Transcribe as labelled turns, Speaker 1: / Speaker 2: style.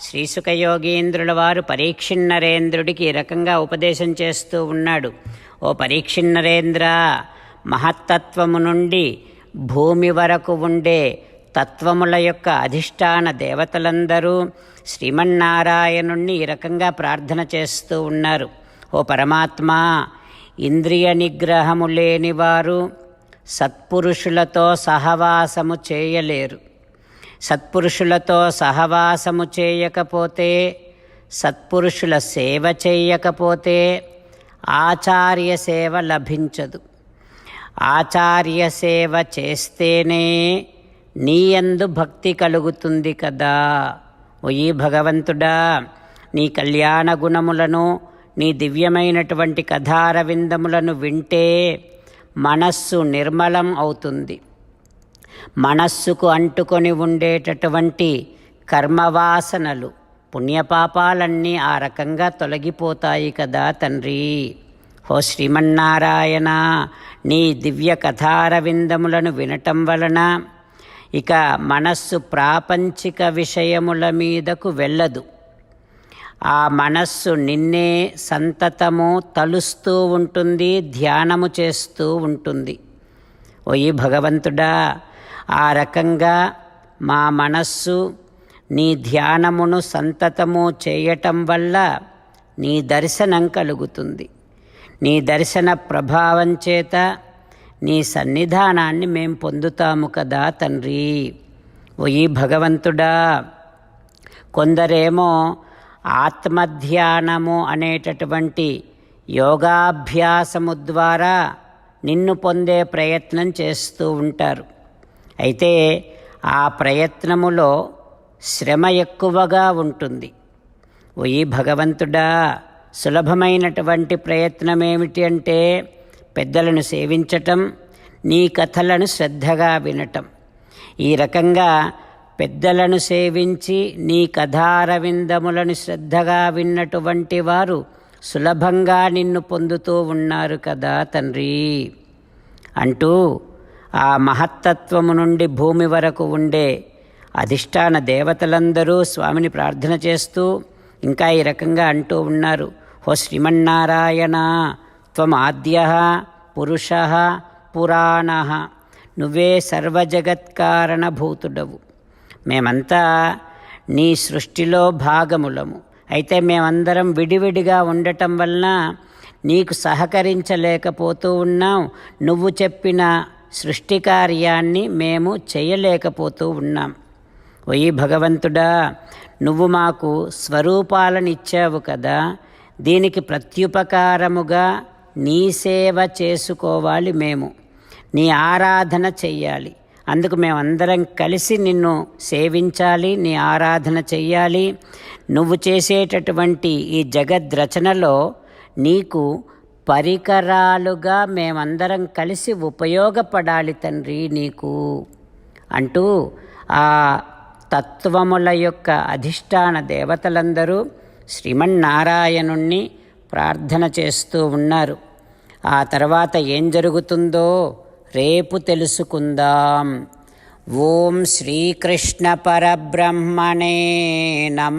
Speaker 1: శ్రీసుఖయోగీంద్రుల వారు పరీక్షిన్నరేంద్రుడికి ఈ రకంగా ఉపదేశం చేస్తూ ఉన్నాడు. ఓ పరీక్షిన్నరేంద్ర మహత్తత్వము నుండి భూమి వరకు ఉండే తత్వముల యొక్క అధిష్టాన దేవతలందరూ శ్రీమన్నారాయణుణ్ణి ఈ రకంగా ప్రార్థన చేస్తూ ఉన్నారు. ఓ పరమాత్మ ఇంద్రియ నిగ్రహము లేనివారు సత్పురుషులతో సహవాసము చేయలేరు. సత్పురుషులతో సహవాసము చేయకపోతే సత్పురుషుల సేవ చేయకపోతే ఆచార్య సేవ లభించదు. ఆచార్య సేవ చేస్తేనే నీయందు భక్తి కలుగుతుంది కదా. ఓయి భగవంతుడా నీ కళ్యాణ గుణములను నీ దివ్యమైనటువంటి కథారవిందములను వింటే మనస్సు నిర్మలం అవుతుంది. మనస్సుకు అంటుకొని ఉండేటటువంటి కర్మవాసనలు పుణ్యపాపాలన్నీ ఆ రకంగా తొలగిపోతాయి కదా తండ్రి. ఓ శ్రీమన్నారాయణ నీ దివ్య కథారవిందములను వినటం వలన ఇక మనస్సు ప్రాపంచిక విషయముల మీదకు వెళ్ళదు. ఆ మనస్సు నిన్నే సంతతము తలుస్తూ ఉంటుంది ధ్యానము చేస్తూ ఉంటుంది. ఓయి భగవంతుడా ఆ రకంగా మా మనస్సు నీ ధ్యానమును సంతతము చేయటం వల్ల నీ దర్శనం కలుగుతుంది. నీ దర్శన ప్రభావం చేత నీ సన్నిధానాన్ని మేం పొందుతాము కదా తండ్రి. ఓయి భగవంతుడా కొందరేమో ఆత్మధ్యానము అనేటటువంటి యోగాభ్యాసము ద్వారా నిన్ను పొందే ప్రయత్నం చేస్తూ ఉంటారు. అయితే ఆ ప్రయత్నములో శ్రమ ఎక్కువగా ఉంటుంది. ఓయి భగవంతుడా సులభమైనటువంటి ప్రయత్నం ఏమిటి అంటే పెద్దలను సేవించటం నీ కథలను శ్రద్ధగా వినటం. ఈ రకంగా పెద్దలను సేవించి నీ కథారవిందములను శ్రద్ధగా విన్నటువంటి వారు సులభంగా నిన్ను పొందుతూ ఉన్నారు కదా తండ్రి. అంటూ ఆ మహత్తత్వము నుండి భూమి వరకు ఉండే అధిష్టాన దేవతలందరూ స్వామిని ప్రార్థన చేస్తూ ఇంకా ఈ రకంగా అంటూ ఉన్నారు. ఓ శ్రీమన్నారాయణ త్వం ఆద్య పురుష పురాణ. నువ్వే సర్వజగత్కారణభూతుడవు. మేమంతా నీ సృష్టిలో భాగములము. అయితే మేమందరం విడివిడిగా ఉండటం వలన నీకు సహకరించలేకపోతూ ఉన్నాం నువ్వు చెప్పిన సృష్టి కార్యాన్ని మేము చేయలేకపోతూ ఉన్నాం. ఒయి భగవంతుడా నువ్వు మాకు స్వరూపాలను ఇచ్చావు కదా దీనికి ప్రత్యుపకారముగా నీ సేవ చేసుకోవాలి మేము. నీ ఆరాధన చెయ్యాలి. అందుకు మేమందరం కలిసి నిన్ను సేవించాలి నీ ఆరాధన చెయ్యాలి. నువ్వు చేసేటటువంటి ఈ జగద్రచనలో నీకు పరికరాలుగా మేమందరం కలిసి ఉపయోగపడాలి తండ్రి నీకు అంటూ ఆ తత్వముల యొక్క అధిష్టాన దేవతలందరూ శ్రీమన్నారాయణుణ్ణి ప్రార్థన చేస్తూ ఉన్నారు. ఆ తర్వాత ఏం జరుగుతుందో రేపు తెలుసుకుందాం. ఓం శ్రీకృష్ణ పరబ్రహ్మణే నమ.